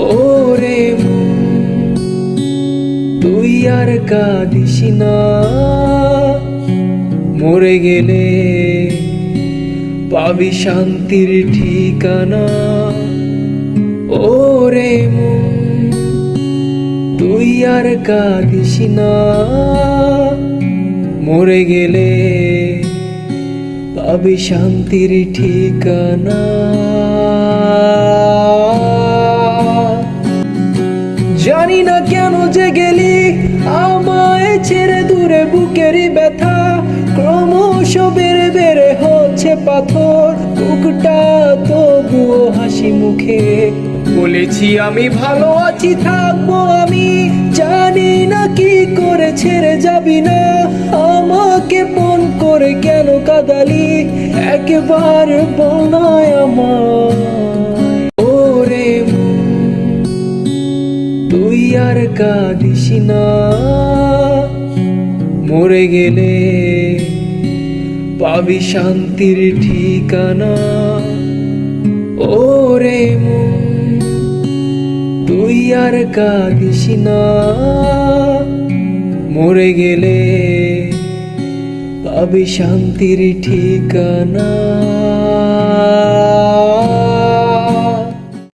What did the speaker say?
ওরে তুই আর কাঁদিস না। মরে গেলে পাবি শান্তির ঠিকানা। ওরে তুই আর কাঁদিস না। মরে গেলে পাবি শান্তির ঠিকানা। জানি না কেন যে গেলি আমায় ছেড়ে দূরে বুকেরই ব্যথা। ক্রমশ বেড়ে বেড়ে হচ্ছে পাথর, বুকটা তবুও হাসি মুখে। বলেছি, আমি ভালো আছি, থাকব আমি। জানি না কি করে ছেড়ে যাবি না। আমাকে মন করে কেন কাদালি? একবার বনায় আমার। তুই আর কাঁদিস না। মরে গেলে পাবি শান্তির ঠিকানা। ওরে মন, তুই আর কাঁদিস না। মরে গেলে পাবি শান্তির ঠিকানা।